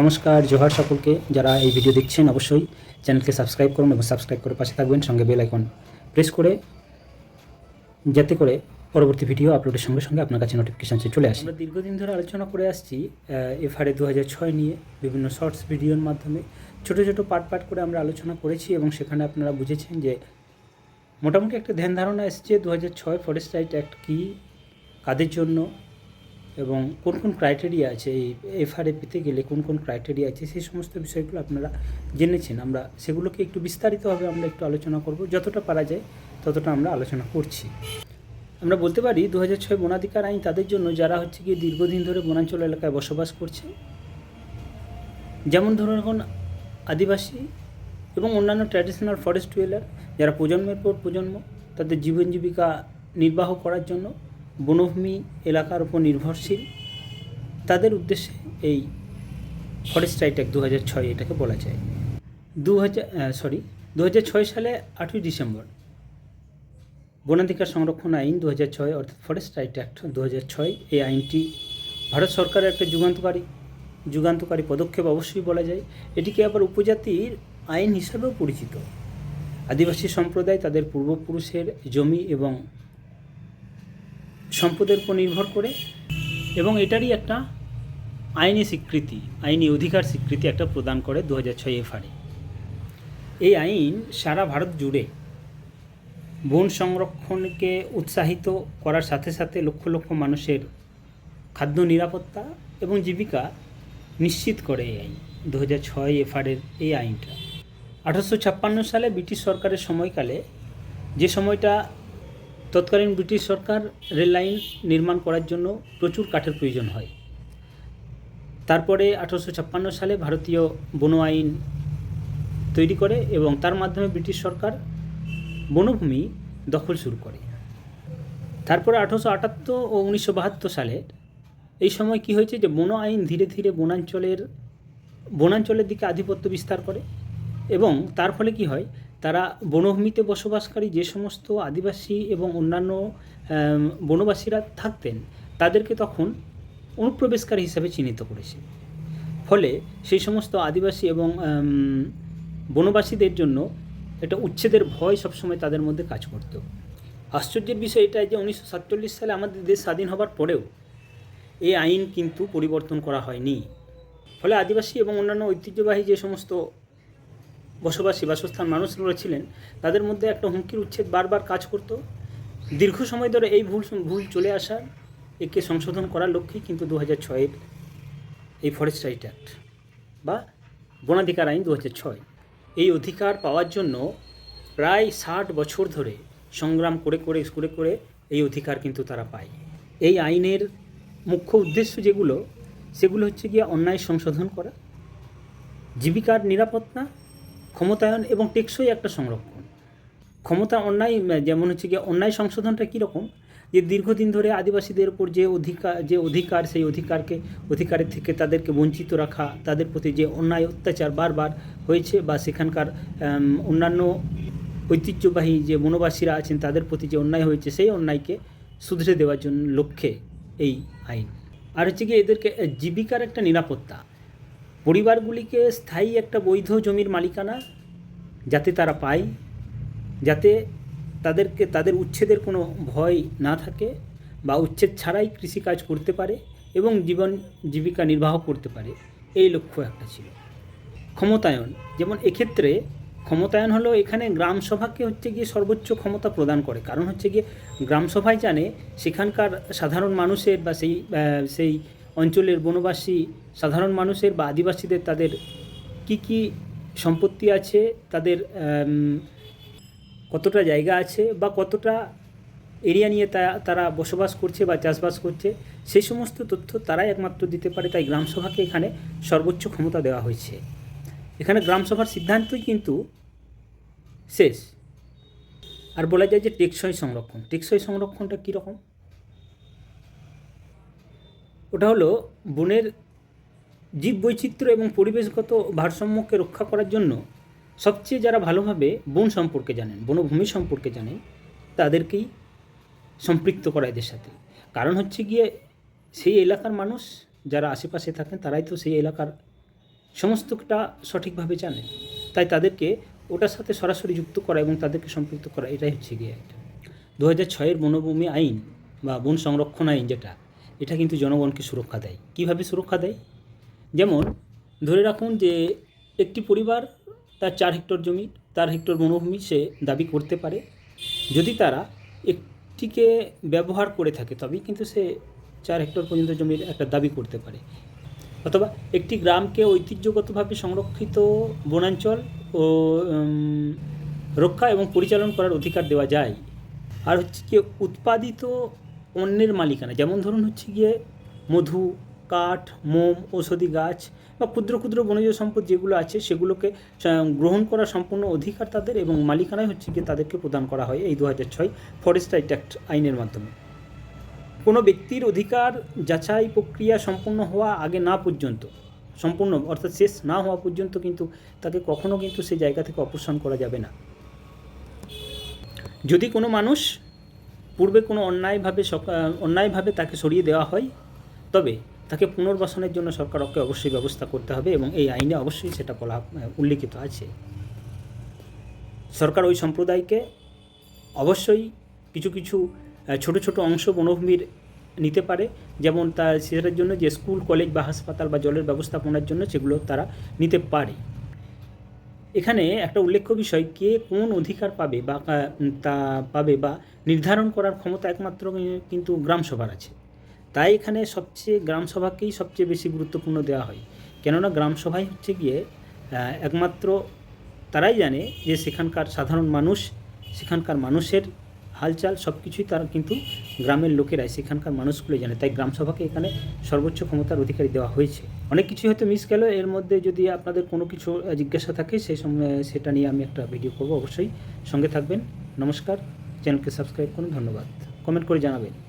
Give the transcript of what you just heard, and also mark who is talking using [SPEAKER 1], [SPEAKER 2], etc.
[SPEAKER 1] নমস্কার, জোহার সকলকে। যারা এই ভিডিও দেখছেন, অবশ্যই চ্যানেলকে সাবস্ক্রাইব করুন এবং সাবস্ক্রাইব করে পাশে থাকবেন, সঙ্গে বেল আইকন প্রেস করে যাতে করে পরবর্তী ভিডিও আপলোডের সঙ্গে সঙ্গে আপনার কাছে নোটিফিকেশান চলে আসে। আমরা দীর্ঘদিন ধরে আলোচনা করে আসছি এফআরএ দু হাজার ছয় নিয়ে বিভিন্ন শর্টস ভিডিওর মাধ্যমে। ছোট ছোট পার্ট পার্ট করে আমরা আলোচনা করেছি এবং সেখানে আপনারা বুঝেছেন যে মোটামুটি একটা ধ্যান ধারণা এসছে দু হাজার ছয় ফরেস্ট রাইট অ্যাক্ট কী, কাদের জন্য এবং কোন কোন ক্রাইটেরিয়া আছে? এই এফআরএ পেতে গেলে কোন কোন ক্রাইটেরিয়া আছে? সেই সমস্ত বিষয়গুলো আপনারা জেনেছেন। আমরা সেগুলোকে একটু বিস্তারিতভাবে আমরা একটু আলোচনা করব। যতটা পারা যায়, ততটা আমরা আলোচনা করছি। আমরা বলতে পারি দু হাজার ছয় বনাধিকার আইন তাদের জন্য যারা হচ্ছে গিয়ে দীর্ঘদিন ধরে বনাঞ্চল এলাকায় বসবাস করছে, যেমন ধরুন এখন আদিবাসী এবং অন্যান্য ট্র্যাডিশনাল ফরেস্ট ডুয়েলার যারা প্রজন্মের পর প্রজন্ম, তাদের জীবন জীবিকা নির্বাহ করার জন্য বনভূমি এলাকার উপর নির্ভরশীল। তাদের উদ্দেশ্যে এই ফরেস্ট রাইট অ্যাক্ট দু হাজার ছয় এটাকে বলা যায়। দু হাজার সরি দু হাজার ছয় সালে আটই ডিসেম্বর বনাধিকার সংরক্ষণ আইন দু হাজার ছয়, অর্থাৎ ফরেস্ট রাইট অ্যাক্ট দু হাজার ছয়, এই আইনটি ভারত সরকারের একটা যুগান্তকারী যুগান্তকারী পদক্ষেপ অবশ্যই বলা যায়। এটিকে আবার উপজাতির আইন হিসাবেও পরিচিত। আদিবাসী সম্প্রদায় তাদের পূর্বপুরুষের জমি এবং সম্পদের উপর নির্ভর করে এবং এটারই একটা আইনি স্বীকৃতি, আইনি অধিকার স্বীকৃতি একটা প্রদান করে দু হাজার ছয় এফআরএ এই আইন সারা ভারত জুড়ে বন সংরক্ষণকে উৎসাহিত করার সাথে সাথে লক্ষ লক্ষ মানুষের খাদ্য নিরাপত্তা এবং জীবিকা নিশ্চিত করে এই আইন দু হাজার ছয় এফআরের এই আইনটা। আঠারোশো ছাপ্পান্ন সালে ব্রিটিশ সরকারের সময়কালে যে সময়টা তৎকালীন ব্রিটিশ সরকার রেল লাইন নির্মাণ করার জন্য প্রচুর কাঠের প্রয়োজন হয়। তারপরে আঠারোশো ছাপ্পান্ন সালে ভারতীয় বন আইন তৈরি করে এবং তার মাধ্যমে ব্রিটিশ সরকার বনভূমি দখল শুরু করে। তারপরে আঠারোশো আটাত্তর ও উনিশশো বাহাত্তর সালে এই সময় কি হয়েছে যে বন আইন ধীরে ধীরে বনাঞ্চলের বনাঞ্চলের দিকে আধিপত্য বিস্তার করে এবং তার ফলে কি হয় তারা বনভূমিতে বসবাসকারী যে সমস্ত আদিবাসী এবং অন্যান্য বনবাসীরা থাকতেন, তাদেরকে তখন অনুপ্রবেশকারী হিসাবে চিহ্নিত করেছে। ফলে সেই সমস্ত আদিবাসী এবং বনবাসীদের জন্য একটা উচ্ছেদের ভয় সবসময় তাদের মধ্যে কাজ করত। আশ্চর্যের বিষয় এটা যে উনিশশো সাতচল্লিশ সালে আমাদের দেশ স্বাধীন হবার পরেও এই আইন কিন্তু পরিবর্তন করা হয়নি। ফলে আদিবাসী এবং অন্যান্য ঐতিহ্যবাহী যে সমস্ত বসবাসী বাসস্থান মানুষগুলো ছিলেন, তাদের মধ্যে একটা হুমকির উচ্ছেদ বারবার কাজ করত। দীর্ঘ সময় ধরে এই ভুল ভুল চলে আসার একে সংশোধন করার লক্ষ্যেই কিন্তু দু হাজার ছয়ের এই ফরেস্ট রাইট অ্যাক্ট বা বনাধিকার আইন দু হাজার ছয়। এই অধিকার পাওয়ার জন্য প্রায় ষাট বছর ধরে সংগ্রাম করে করে করে করে এই অধিকার কিন্তু তারা পায়। এই আইনের মুখ্য উদ্দেশ্য যেগুলো, সেগুলো হচ্ছে গিয়ে অন্যায় সংশোধন করা, জীবিকার নিরাপত্তা ক্ষমতায়ন এবং টেকসই একটা সংরক্ষণ। ক্ষমতা অন্যায়, যেমন হচ্ছে গিয়ে অন্যায় সংশোধনটা কীরকম? যে দীর্ঘদিন ধরে আদিবাসীদের উপর যে অধিকার যে অধিকার, সেই অধিকারকে, অধিকারের থেকে তাদেরকে বঞ্চিত রাখা, তাদের প্রতি যে অন্যায় অত্যাচার বারবার হয়েছে বা সেখানকার অন্যান্য ঐতিহ্যবাহী যে বনবাসীরা আছেন, তাদের প্রতি যে অন্যায় হয়েছে, সেই অন্যায়কে শুধরে দেওয়ার জন্য লক্ষ্যে এই আইন। আর হচ্ছে কি এদেরকে জীবিকার একটা নিরাপত্তা। পরিবারগুলিকে স্থায়ী একটা বৈধ জমির মালিকানা যাতে তারা পায়, যাতে তাদেরকে, তাদের উচ্ছেদের কোনো ভয় না থাকে বা উচ্ছেদ ছাড়াই কৃষিকাজ করতে পারে এবং জীবন জীবিকা নির্বাহ করতে পারে। এই লক্ষ্য একটা ছিল। ক্ষমতায়ন, যেমন এক্ষেত্রে ক্ষমতায়ন হলো এখানে গ্রাম সভাকে হচ্ছে গিয়ে সর্বোচ্চ ক্ষমতা প্রদান করে। কারণ হচ্ছে গিয়ে গ্রাম সভায় জানে সেখানকার সাধারণ মানুষের বা সেই সেই অঞ্চলের বনবাসী সাধারণ মানুষের বা আদিবাসীদের তাদের কি কি সম্পত্তি আছে, তাদের কতটা জায়গা আছে বা কতটা এরিয়া নিয়ে তারা বসবাস করছে বা চাষবাস করছে, সেই সমস্ত তথ্য তারাই একমাত্র দিতে পারে। তাই গ্রামসভাকে এখানে সর্বোচ্চ ক্ষমতা দেওয়া হয়েছে। এখানে গ্রামসভার সিদ্ধান্তই কিন্তু শেষ। আর বলা যায় যে টেকসই সংরক্ষণ। টেকসই সংরক্ষণটা কীরকম? ওটা হলো বনের জীববৈচিত্র্য এবং পরিবেশগত ভারসাম্যকে রক্ষা করার জন্য সবচেয়ে যারা ভালোভাবে বন সম্পর্কে জানেন, বনভূমি সম্পর্কে জানেন, তাদেরকেই সম্পৃক্ত করা এদের সাথে। কারণ হচ্ছে গিয়ে সেই এলাকার মানুষ যারা আশেপাশে থাকেন, তারাই তো সেই এলাকার সমস্তটা সঠিকভাবে জানে তাই তাদেরকে ওটার সাথে সরাসরি যুক্ত করা এবং তাদেরকে সম্পৃক্ত করা, এটাই হচ্ছে গিয়ে এটা দু হাজার ছয়ের বনভূমি আইন বা বন সংরক্ষণ আইন যেটা এটা কিন্তু জনগণকে সুরক্ষা দেয়। কীভাবে সুরক্ষা দেয়? যেমন, ধরে রাখুন যে একটি পরিবার তার চার হেক্টর জমি চার হেক্টর বনভূমি সে দাবি করতে পারে। যদি তারা একটিকে ব্যবহার করে থাকে, তবেই কিন্তু সে চার হেক্টর পর্যন্ত জমির একটা দাবি করতে পারে। অথবা একটি গ্রামকে ঐতিহ্যগতভাবে সংরক্ষিত বনাঞ্চল ও রক্ষা এবং পরিচালন করার অধিকার দেওয়া যায়। আর হচ্ছে গিয়ে উৎপাদিত পণ্যের মালিকানা। যেমন ধরুন হচ্ছে গিয়ে মধু, কাঠ, মোম, ঔষধি গাছ বা ক্ষুদ্র ক্ষুদ্র বনজ সম্পদ যেগুলো আছে সেগুলোকে গ্রহণ করা সম্পূর্ণ অধিকার তাদের এবং মালিকানায় হচ্ছে গিয়ে তাদেরকে প্রদান করা হয় এই দু হাজার ছয় ফরেস্ট রাইট অ্যাক্ট আইনের মাধ্যমে। কোনো ব্যক্তির অধিকার যাচাই প্রক্রিয়া সম্পূর্ণ হওয়া আগে না পর্যন্ত, সম্পূর্ণ অর্থাৎ শেষ না হওয়া পর্যন্ত কিন্তু তাকে কখনও কিন্তু সেই জায়গা থেকে অপসারণ করা যাবে না। যদি কোনো মানুষ পূর্বে কোনো অন্যায়ভাবে অন্যায়ভাবে তাকে সরিয়ে দেওয়া হয়, তবে তাকে পুনর্বাসনের জন্য সরকারকে অবশ্যই ব্যবস্থা করতে হবে এবং এই আইনে অবশ্যই সেটা বলা উল্লিখিত আছে। সরকার ওই সম্প্রদায়কে অবশ্যই কিছু কিছু ছোট ছোট অংশ বনভূমির নিতে পারে, যেমন তার, সেটার জন্য যে স্কুল, কলেজ বা হাসপাতাল বা জলের ব্যবস্থাপনার জন্য সেগুলো তারা নিতে পারে। এখানে একটা উল্লেখ্য বিষয়, কে কোন অধিকার পাবে বা তা পাবে বা নির্ধারণ করার ক্ষমতা একমাত্র কিন্তু গ্রামসভার আছে। তাই এখানে সবচেয়ে, গ্রামসভাকেই সবচেয়ে বেশি গুরুত্বপূর্ণ দেওয়া হয়। কেননা গ্রামসভাই হচ্ছে গিয়ে একমাত্র, তারাই জানে যে সেখানকার সাধারণ মানুষ, সেখানকার মানুষের হালচাল সব কিছুই তারা কিন্তু গ্রামের লোকেরাই, সেখানকার মানুষগুলো জানে। তাই গ্রামসভাকে এখানে সর্বোচ্চ ক্ষমতার অধিকারী দেওয়া হয়েছে। অনেক কিছুই হয়তো মিস গেল, এর মধ্যে যদি আপনাদের কোনো কিছু জিজ্ঞাসা থাকে, সেই সময়, সেটা নিয়ে আমি একটা ভিডিও করব। অবশ্যই সঙ্গে থাকবেন। নমস্কার। চ্যানেলকে সাবস্ক্রাইব করুন, ধন্যবাদ। কমেন্ট করে জানাবেন।